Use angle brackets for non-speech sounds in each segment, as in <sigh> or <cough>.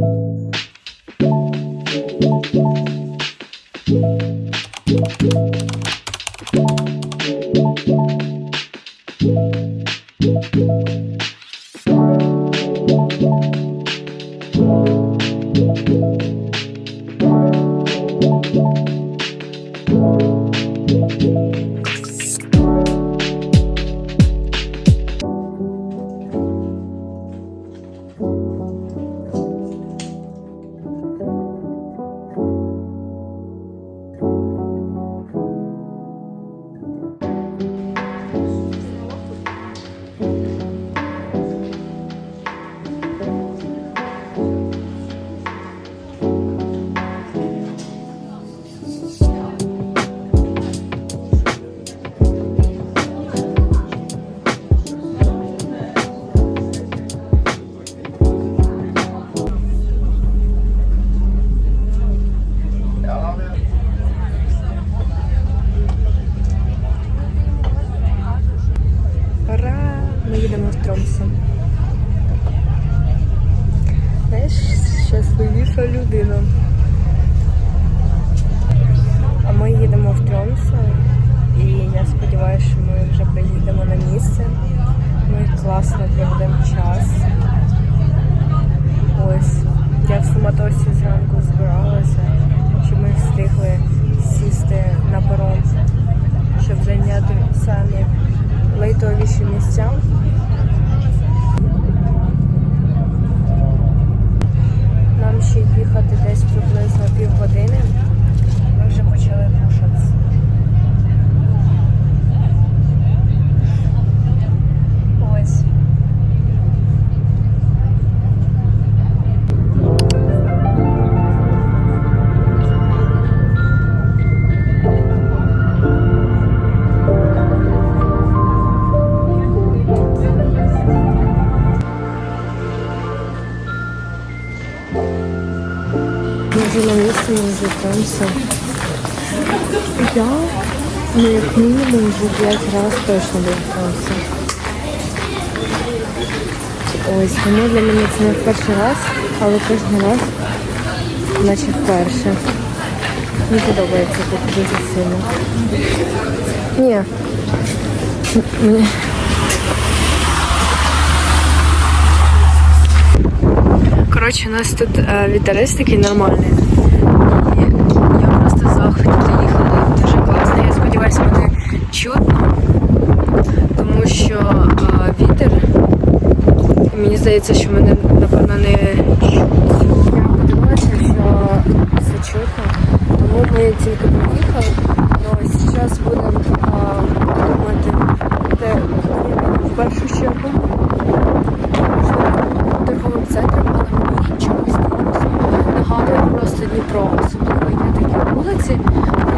you. Зайняти самі лайтовіші місця. Нам ще їхати десь приблизно півгодини. Ми вже почали кушати. Вже ми звертаємося. Я, ну як мінімум, вже 5 разів точно вертався. Ось, тому для мене це не перший раз, але кожен раз, наче вперше. Мені подобається тут дуже сильно. Ні. Мені... Коротше, у нас тут е, вітерець такий нормальний. І я просто в захваті доїхали. Дуже класно. Я сподіваюся, буде чутно, тому що е, вітер. І мені здається, що мене напевно не подивилася, що все чутно, тому ми тільки поїхали, Ну, зараз будемо думати, де в першу чергу торговим центром, але мені чомусь Тромсо нагадує просто Дніпро. Особливо є такі вулиці,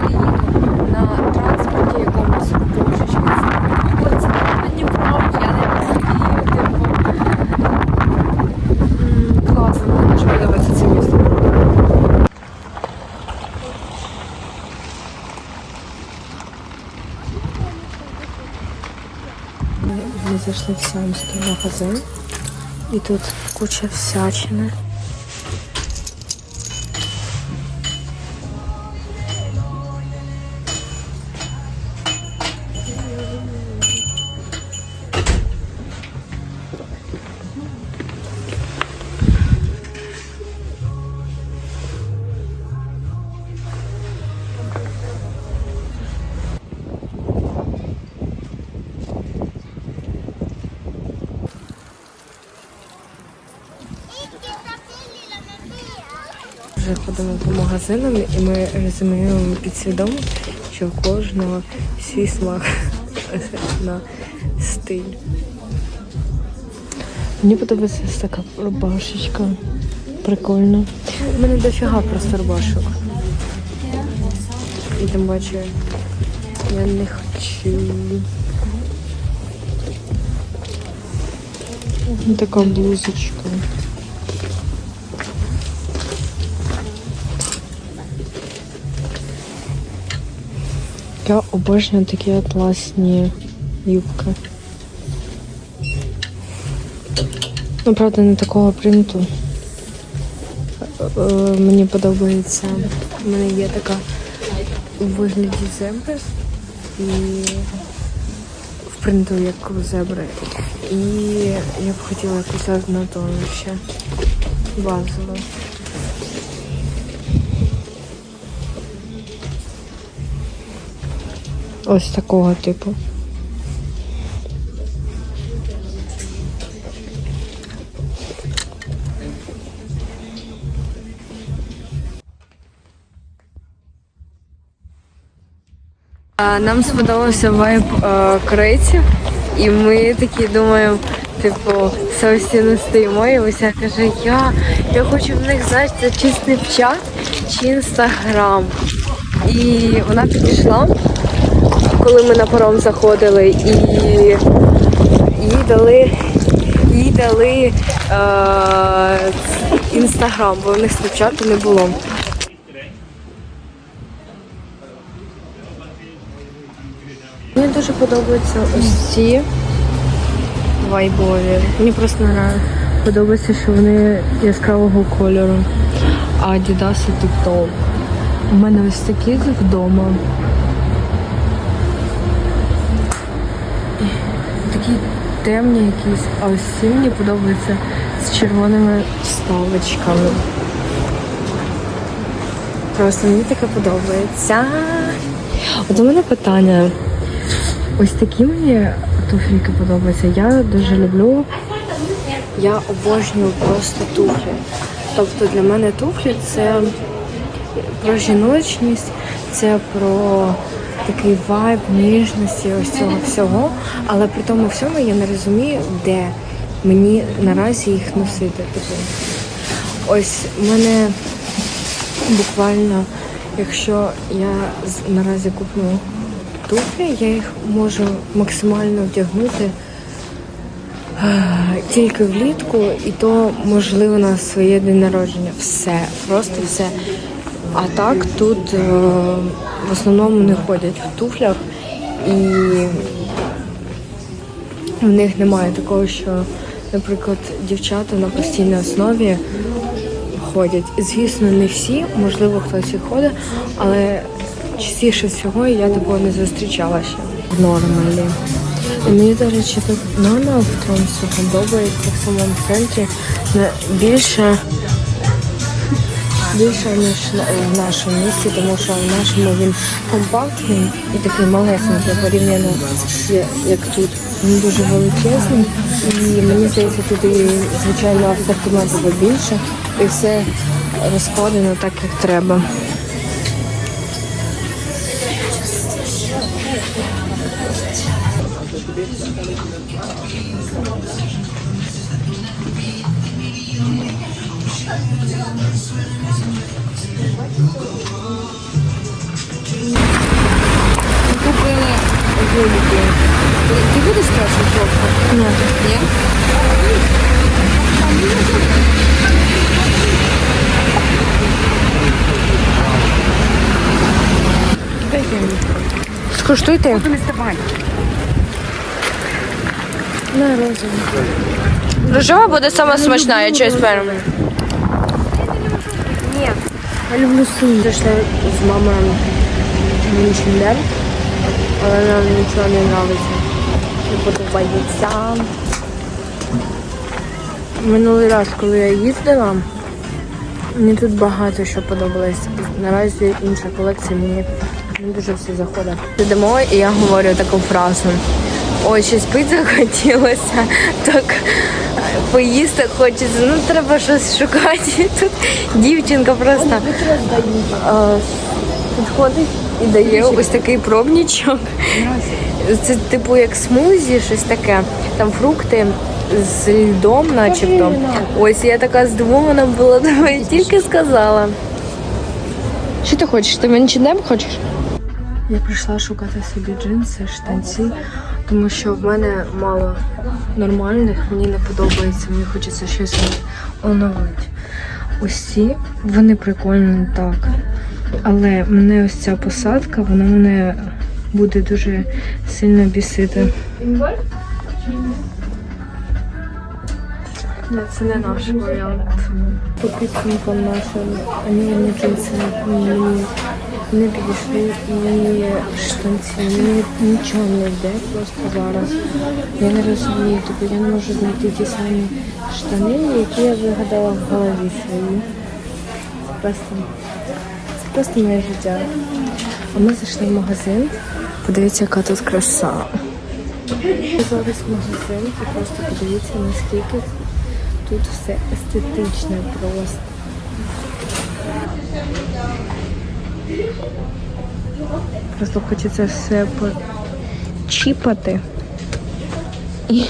коли їду на транспорті якомусь божечки. Оце не Дніпро, я не розумію, типу. М, Класно, мені дуже подобається це місто. Ми, ми сам магазин. І тут куча всячини. Ходимо по магазинам і ми розуміємо підсвідомо, що в кожного свій смак <laughs> на стиль. Мені подобається така рубашечка. Прикольно. У мене дофіга просто рубашок. І там бачу, я не хочу. Така блузочка. Я обожнюю такі атласні юбки. Ну, правда, не такого принту. Е, Мені подобається. У мене є така у вигляді зебри і в принту як у зебри. І я б хотіла якусь однотонну ще базову. Ось такого типу. Нам сподобався вайб корейців, і ми такі думаємо, типу, самостійно стоїмо, і Уся каже, я, я хочу в них знати, це чи Snapchat, чи інстаграм. І вона підійшла, коли ми на паром заходили, і їй дали, їй дали е, інстаграм, бо в них Snapchat не було. Мені дуже подобаються ось ці вайбові. Мені просто нравиться. Подобається, що вони яскравого кольору. А Adidas тут топ. У мене ось такі вдома. Такі темні якісь, а ось ці мені подобаються з червоними вставочками. Просто мені таке подобається. От у мене питання. Ось такі мені туфельки подобаються. Я дуже люблю. Я обожнюю просто туфлі. Тобто для мене туфлі це про жіночність, це про такий вайб ніжності, ось цього всього. Але при тому всьому я не розумію, де мені наразі їх носити. Типу, ось мене буквально, якщо я наразі куплю туфлі, я їх можу максимально вдягнути е, тільки влітку, і то можливо на своє день народження. Все, просто все. А так тут е, в основному не ходять в туфлях і в них немає такого, що, наприклад, дівчата на постійній основі ходять. Звісно, не всі, можливо, хтось і ходить, але частіше всього я такого не зустрічала ще. Нормалі. І мені, до речі, тут норма в Тромсу подобається в самому центрі більше, більше, ніж в нашому місті, тому що в нашому він компактний і такий малесенький порівняно як тут. Він дуже величезний і мені здається, тут і звичайно асортименту більше і все розкладено так, як треба. Купили гулики. Ти, будеш краще пробувати? Ні. Ні? Скуштуйте. Не ставай. На розову. Рожева буде сама смачна, я честь певна. Я люблю синю. Зайшли з мамою в Мюнхендер, але нам нічого не подобається. Не подобається. Минулий раз, коли я їздила, мені тут багато що подобалось. Наразі інша колекція мені не дуже всі заходить. Сидимо і я говорю таку фразу. Ой, щось пить захотілося, так поїсти хочеться, ну треба щось шукати. Тут дівчинка просто підходить і дає ось такий пробничок. Це типу як смузі, щось таке. Там фрукти з льдом, начебто. Ось я така здивована була, думаю, тільки сказала. Що ти хочеш? Ти мені не хочеш? Я прийшла шукати собі джинси, штанці, тому що в мене мало нормальних, мені не подобається, мені хочеться щось оновити. Ось ці, вони прикольні так. Але мене ось ця посадка, вона мене буде дуже сильно бісити. Це не наш варіант. По підсумкам нашим, джинси мені не підійшли і штанці. Мені нічого не йде просто зараз. Я не розумію, тобто я не можу знайти ті самі штани, які я вигадала в голові своїй. Це просто, це просто моє життя. А ми зайшли в магазин. Подивіться, яка тут краса. Зараз магазин, і просто подивіться, наскільки тут все естетичне просто. Просто хочеться все почіпати. І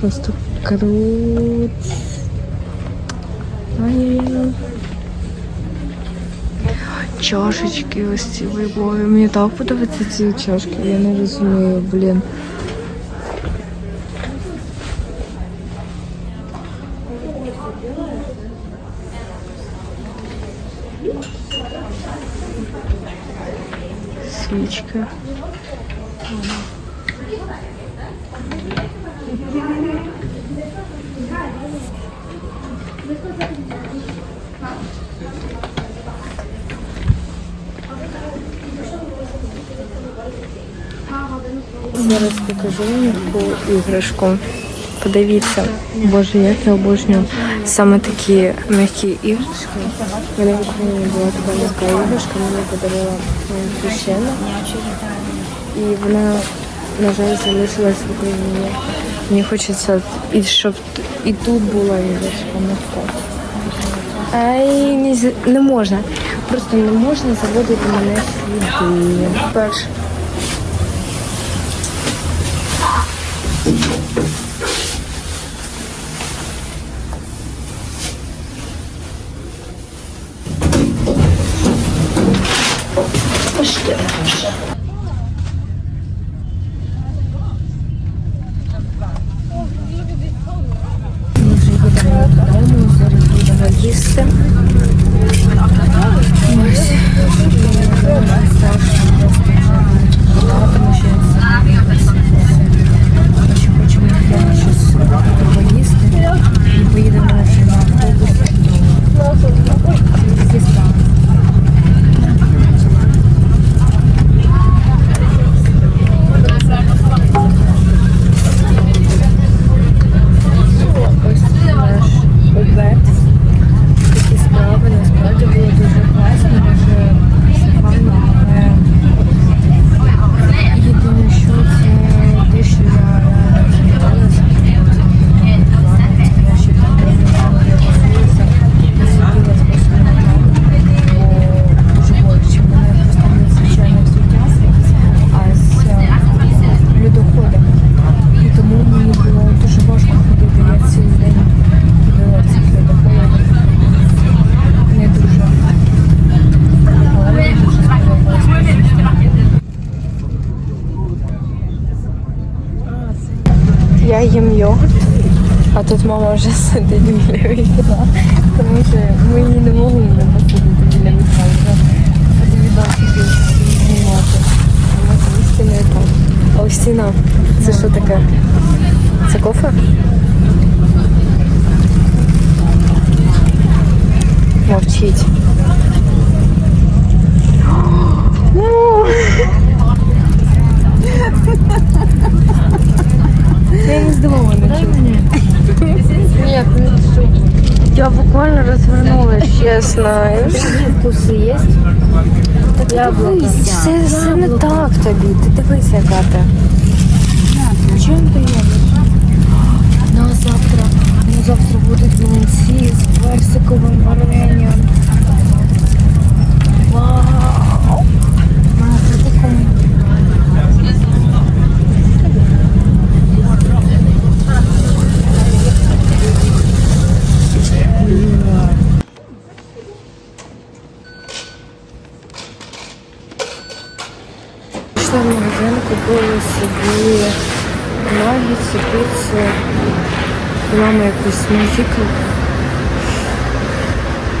просто круто. Чашечки ось ці вибові. Мені так подобаються ці чашки. Я не розумію, блін. Свічки. Зараз покажу яку іграшку. Подивіться. Боже, як я обожнюю. Саме такі м'які іграшки. Мене в Україні була така м'яка іграшка, мені подарила моя священна. І вона, на жаль, залишилась в Україні. Мені хочеться, і щоб І тут була іграшка м'яка. Ай, не, не можна. Просто не можна заводити мене сюди. Перше. Ми вже йдемо додому, зараз будемо їсти. Ось. Тому що Коротше, хочемо йдемо щось поїсти і поїдемо вже на автобусі. Такі справи. Ось наш обед. Такі справи насправді було дуже класно, дуже файно, але єдине, що це те, що я реально змінилася. Я ще так реагувалася, не сиділа з посудом, бо дуже боляче. У мене просто не звичайне взуття, а з е, льодоходом. І тому мені було дуже важко ходити. Я цілий день ходила цих льодоходом. Не дуже. Але мені дуже сподобалось. Їм йогурт, а тут мама вже <laughs> сидить біля вікна, тому що ми її не могли не посидіти біля вікна. Вже знімати. Вона так. А ось стіна. Це що таке? Це кофе? Мовчить. Я не здивована. Дай мені. Ні, ну Я буквально развернулась, честно. вкуси є. Яблуко. Все, все не так тобі. Ти дивись, яка ти. Чим ти яблуко? На завтра. На завтра будуть млинці з персиковим варенням. Вау! Мама, це таке. Пішла в магазин, купила собі наггетси, піцу, мама якусь.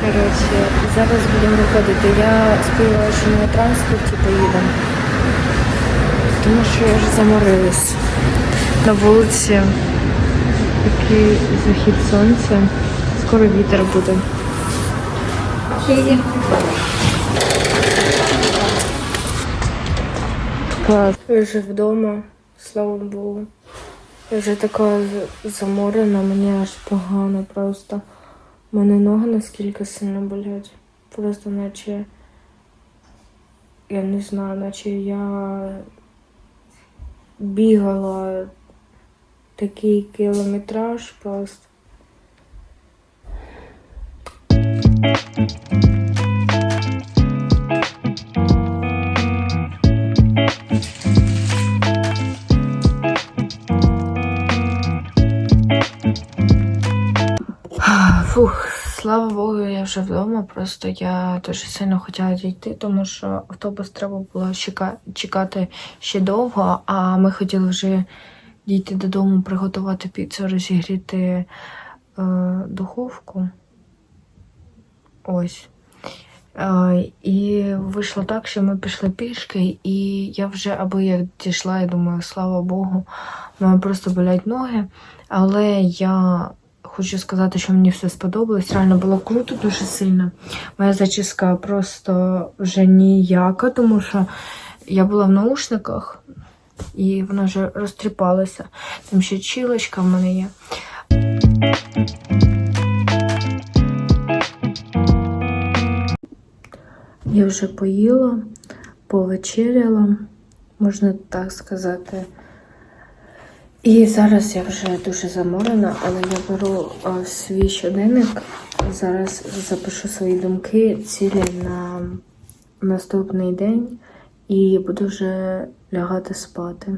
Коротше, зараз будемо виходити. Я сподівалася, що на транспорті поїдемо. Тому що я вже заморилась. На вулиці такий захід сонця. Скоро вітер буде. Клас. Я вже вдома, слава Богу. Я вже така заморена, мені аж погано просто. У мене ноги наскільки сильно болять. Просто наче. Я не знаю, наче я бігала такий кілометраж просто. Фух, слава Богу, я вже вдома. Просто я дуже сильно хотіла дійти, тому що автобус треба було чекати ще довго, а ми хотіли вже дійти додому, приготувати піцу, розігріти е, духовку. Ось. Е, і вийшло так, що ми пішли пішки, і я вже аби як дійшла, я думаю, слава Богу, в мене просто болять ноги. Але я хочу сказати, що мені все сподобалось. Реально було круто дуже сильно. Моя зачіска просто вже ніяка, тому що я була в наушниках і вона вже розтріпалася. Там ще чілочка в мене є. Я вже поїла, повечеряла, можна так сказати. І зараз я вже дуже заморена, але я беру о, свій щоденник. Зараз запишу свої думки, цілі на наступний день і буду вже лягати спати.